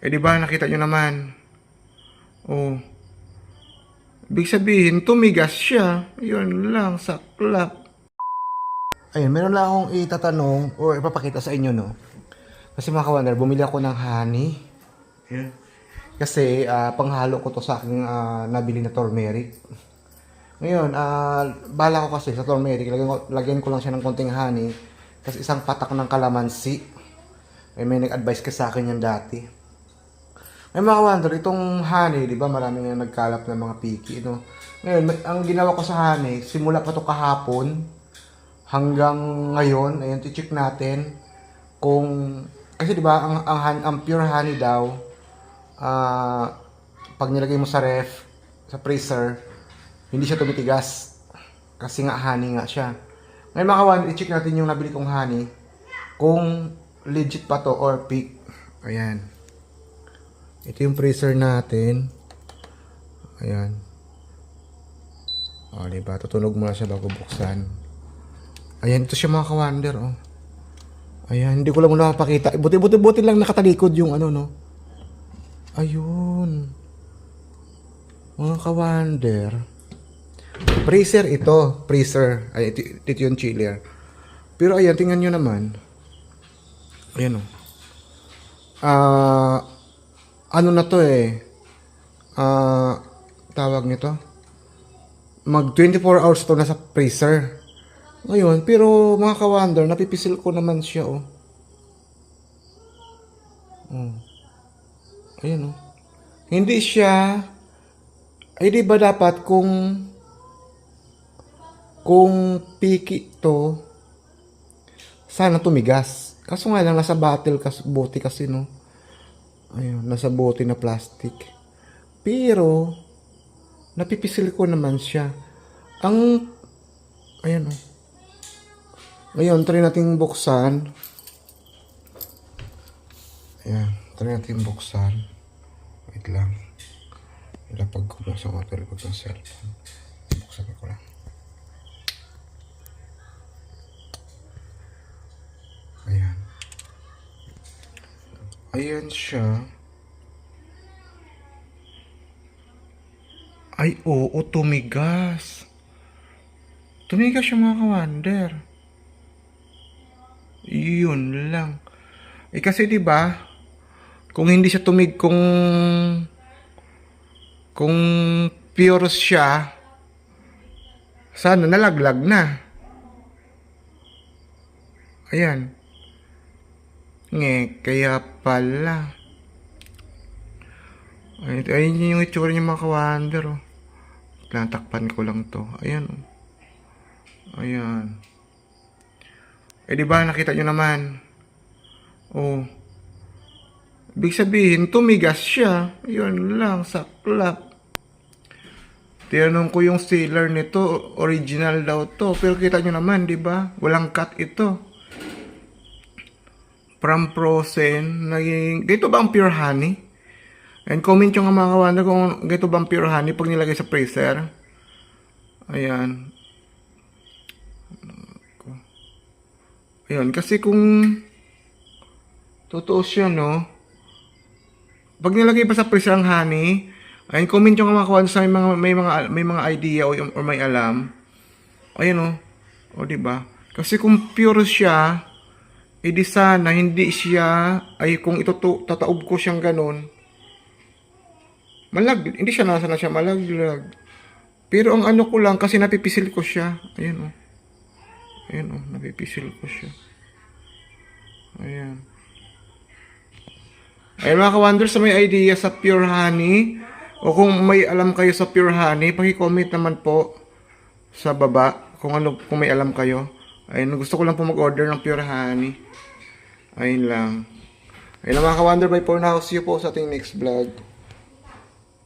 Eh di ba nakita nyo naman. Oh. Ibig sabihin, tumigas siya. Yun lang, saklap. Ayun, meron lang akong itatanong o ipapakita sa inyo, no? Kasi mga kawander, bumili ako ng honey. Ayan. Kasi ah, panghalo ko to sa aking ah, nabili na turmeric. Ngayon, ah, bala ko kasi sa turmeric, lagyan ko, lagyan ko lang siya ng konting honey. Tapos isang patak ng kalamansi. May may nag-advise ka sa akin yan dati. May mga wonder, itong honey, di ba, marami nga nagkalap ng mga piki, no? Ngayon, ang ginawa ko sa honey, simula pa to kahapon, hanggang ngayon, ayun, check natin kung, kasi di ba, ang, ang, ang pure honey daw, ah, pag nilagay mo sa ref, sa freezer, hindi siya tumitigas. Kasi nga honey nga siya. Ngayon mga kawan, i-check natin yung nabili kong honey, kung legit pa to or fake. Ayan. Ito yung freezer natin. Ayan. O, diba? Tutunog muna siya bago buksan. Ayan, ito siya mga kawander, oh. Ayan, hindi ko lang muna mapakita. Buti-buti-buti lang nakatalikod yung ano, no? Ayun. Mga kawander. Freezer ito. Freezer. Ay, ito, ito yung chiller. Pero ayan, tingnan nyo naman. Ayan, oh. Ah, ano na to eh. Ah, tawag nito. Mag 24 hours to na sa freezer. Ngayon, pero mga ka-wonder, napipisil ko naman siya, oh. Oh. Ayan, oh. Hindi siya, ay di ba dapat kung, kung piki to, sana tumigas. Kaso nga lang, nasa bottle, kas, bote kasi, no. Ayun, nasa bote na plastic. Pero, napipisil ko naman siya. Ang, ayan, oh. Ngayon, try natin buksan. Ayan, try natin buksan. Wait lang. Ilapag ko na sa water ko ng cellphone. Buksan ko lang. Ayan siya. Ay, oo, tumigas. Tumigas siya mga kawander. Yun lang. Eh kasi 'di ba? Kung hindi siya tumig kung kung pure siya sana nalaglag na. Ayan. Nge, kaya pala. Ay, ayun yung itsura niya mga kawander, oh. Tinatakpan ko lang to. Ayan, oh. Ayan. Eh, di ba, nakita nyo naman. Oh. Ibig sabihin, tumigas siya. Yun lang, saklap. Tinanong ko yung sealer nito, original daw to. Pero kita nyo naman, di ba? Walang cut ito. From frozen, naging... Ganito ba ang pure honey? And comment yung mga kawander kung ganito ba ang pure honey pag nilagay sa freezer. Ayan. Ayan, kasi kung totoo siya, no? Pag nilagay pa sa freezer ang honey, ayun, comment yung mga kawan sa may mga, may mga, may mga idea o, or may alam. Ayun, no? O, di ba? Kasi kung pure siya, edi sana hindi siya, ay kung ito tataob ko siyang ganun, malag, hindi siya nasa na siya malaglag. Pero ang ano ko lang, kasi napipisil ko siya. Ayun, oh. Ayan oh, napipisil ko siya. Ayan. Ayan mga ka-wonder, sa may idea sa pure honey, o kung may alam kayo sa pure honey, paki-comment naman po sa baba kung ano kung may alam kayo. Ayun, gusto ko lang po mag-order ng pure honey. Ayun lang. Ayun lang mga ka-wonder, bye for now. See you po sa ating next vlog.